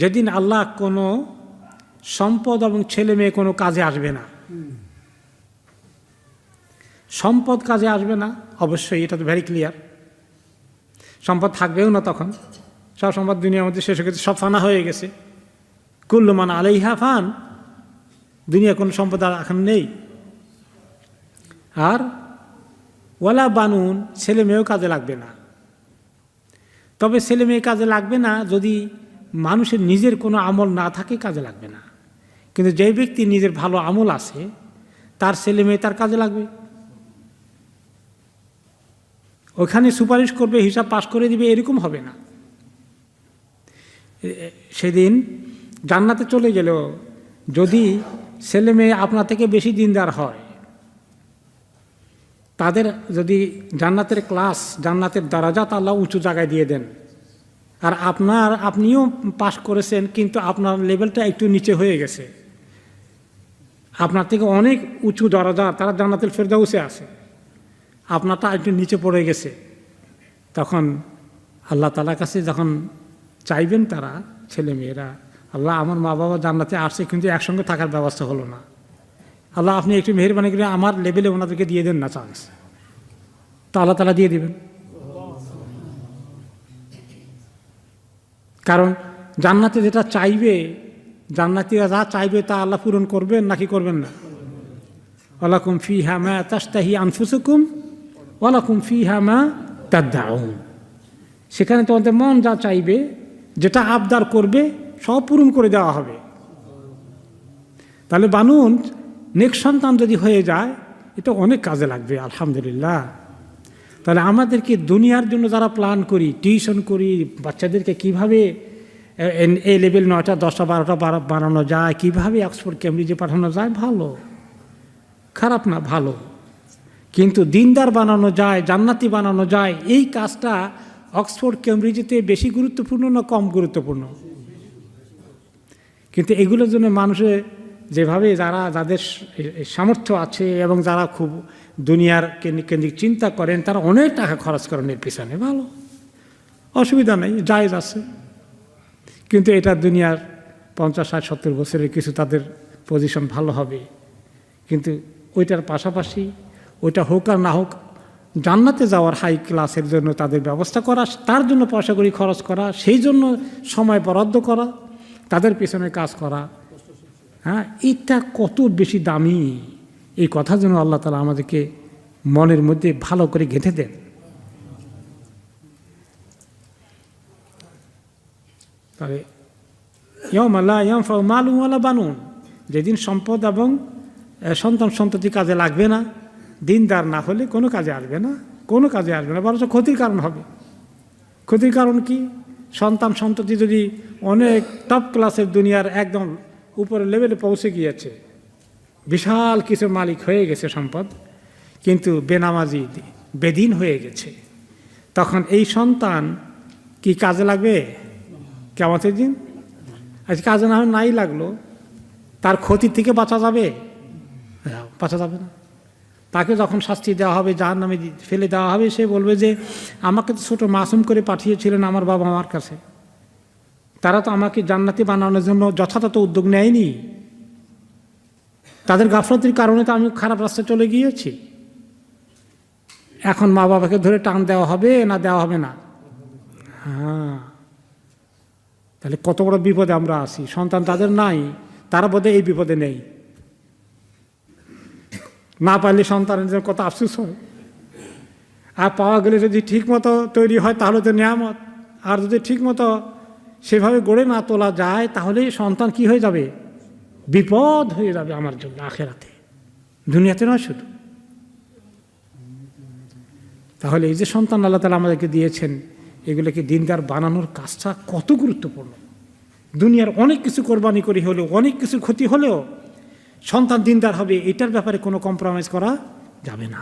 যেদিন আল্লাহ কোনো সম্পদ এবং ছেলে মেয়ে কোনো কাজে আসবে না। সম্পদ কাজে আসবে না, অবশ্যই এটা তো ভেরি ক্লিয়ার সম্পদ থাকবেও না তখন। সব সম্পদ দুনিয়ার মধ্যে শেষ হয়ে গেছে, সব ফানা হয়ে গেছে। কুল্লমান আলাইহা ফান দুনিয়া কোনো সম্পদ আর এখন নেই। আর ওয়ালা বানুন, ছেলে মেয়েও কাজে লাগবে না। তবে ছেলে মেয়ে কাজে লাগবে না যদি মানুষের নিজের কোনো আমল না থাকে কাজে লাগবে না। কিন্তু যে ব্যক্তি নিজের ভালো আমল আছে, তার ছেলে মেয়ে তার কাজে লাগবে। ওখানে সুপারিশ করবে, হিসাব পাশ করে দিবে, এরকম হবে না। সেদিন জান্নাতে চলে গেল। যদি ছেলে মেয়ে আপনার থেকে বেশি দিনদার হয়, তাদের যদি জান্নাতের ক্লাস, জান্নাতের দারাজাত আল্লাহ উঁচু জায়গায় দিয়ে দেন। আর আপনার, আপনিও পাশ করেছেন, কিন্তু আপনার লেভেলটা একটু নিচে হয়ে গেছে। আপনার থেকে অনেক উঁচু দরজা তারা জান্নাতের ফেরদাউসে আছে। আপনারটা একটু নিচে পড়ে গেছে। তখন আল্লাহ তালার কাছে যখন চাইবেন তারা, ছেলে মেয়েরা, আল্লাহ আমার মা বাবা জান্নাতে আসছে, কিন্তু একসঙ্গে থাকার ব্যবস্থা হলো না। আল্লাহ আপনি একটু মেহরবানি করে আমার লেভেলে ওনাদেরকে দিয়ে দেন না চান্স তো আল্লাহ তালা দিয়ে দেবেন। কারণ জান্নাতে যেটা চাইবে, জান্নাতিরা যা চাইবে তা আল্লাহ পূরণ করবেন নাকি করবেন না? ওয়ালাকুম ফি হামা তাস্তাহি আনফুসুকুম, ওয়ালাকুম ফি হামা তাদ্দাউন। সেখানে তোমাদের মন যা চাইবে, যেটা আবদার করবে, সব পূরণ করে দেওয়া হবে। তাহলে বানুন নেক্সট সন্তান যদি হয়ে যায়, এটা অনেক কাজে লাগবে, আলহামদুলিল্লাহ। তাহলে আমাদেরকে দুনিয়ার জন্য যারা প্ল্যান করি টিউশন করি, বাচ্চাদেরকে কীভাবে, এ লেভেল নয়টা, দশটা, বারোটা বারা- বানানো যায়, কীভাবে অক্সফোর্ড কেমব্রিজে পাঠানো যায়, ভালো। খারাপ না, ভালো। কিন্তু দিনদার বানানো যায়, জান্নাতি বানানো যায়, এই কাজটা অক্সফোর্ড কেমব্রিজেতে বেশি গুরুত্বপূর্ণ না কম গুরুত্বপূর্ণ? কিন্তু এগুলোর জন্য মানুষের যেভাবে যারা, যাদের সামর্থ্য আছে এবং যারা খুব দুনিয়ার কেন্দ্রিক চিন্তা করেন, তারা অনেক টাকা খরচ করেন এর পিছনে। ভালো। অসুবিধা নেই, জায়েজ আছে। কিন্তু এটা দুনিয়ার পঞ্চাশ, ষাট, সত্তর বছরের কিছু তাদের পজিশন ভালো হবে। কিন্তু ওইটার পাশাপাশি ওইটা হোক আর না হোক, জান্নাতে যাওয়ার হাই ক্লাসের জন্য তাদের ব্যবস্থা করা, তার জন্য পয়সা করি খরচ করা, সেই জন্য সময় বরাদ্দ করা, তাদের পেছনে কাজ করা হ্যাঁ? এটা কত বেশি দামি? এই কথা যেন আল্লাহ তালা আমাদেরকে মনের মধ্যে ভালো করে গেঁথে দেন। তাহলে ইয়ম আল্লাহ ইয়ম মালুম আল্লাহ বানুন। যেদিন সম্পদ এবং সন্তান সন্ততি কাজে লাগবে না, দিনদার না হলে কোনো কাজে আসবে না, কোনো কাজে আসবে না, বরঞ্চ ক্ষতির কারণ হবে। ক্ষতির কারণ কি? সন্তান সন্ততি যদি অনেক টপ ক্লাসের দুনিয়ার একদম উপরের লেভেলে পৌঁছে গিয়েছে। বিশাল কিছু মালিক হয়ে গেছে সম্পদ, কিন্তু বেনামাজি বেদিন হয়ে গেছে। তখন এই সন্তান কি কাজে লাগবে? কেমতের দিন? আজ কাজে না হয় নাই লাগল। তার ক্ষতি থেকে বাঁচা যাবে? বাঁচা যাবে না। তাকে যখন শাস্তি দেওয়া হবে যার নামে ফেলে দেওয়া হবে, সে বলবে যে, আমাকে তো ছোটো মাসুম করে পাঠিয়েছিলেন আমার বাবা আমার কাছে। তারা তো আমাকে জান্নাতি বানানোর জন্য যথাযথ উদ্যোগ নেয়নি। তাদের গাফলতির কারণে তো আমি খারাপ রাস্তায় চলে গিয়েছি। এখন মা বাবাকে ধরে টান দেওয়া হবে না দেওয়া হবে না? হ্যাঁ। তাহলে কত বড় বিপদে আমরা আছি। সন্তান তাদের নাই, তারা বোধহয় এই বিপদে নেই। না পারলে সন্তানের জন্য কত আফসোস হয়। আর পাওয়া গেলে যদি ঠিক মতো তৈরি হয় তাহলে তো নিয়ামত। আর যদি ঠিক মতো সেভাবে গড়ে না তোলা যায় তাহলে সন্তান কি হয়ে যাবে? বিপদ হয়ে যাবে আমার জন্য আখেরাতে। দুনিয়াতে নয় শুধু। তাহলে এই যে সন্তান আল্লাহ তালা আমাদেরকে দিয়েছেন, এগুলোকে দিনদার বানানোর কাজটা কত গুরুত্বপূর্ণ। দুনিয়ার অনেক কিছু কোরবানি করি হলেও, অনেক কিছু ক্ষতি হলেও সন্তান দিনদার হবে, এটার ব্যাপারে কোনো কম্প্রোমাইজ করা যাবে না।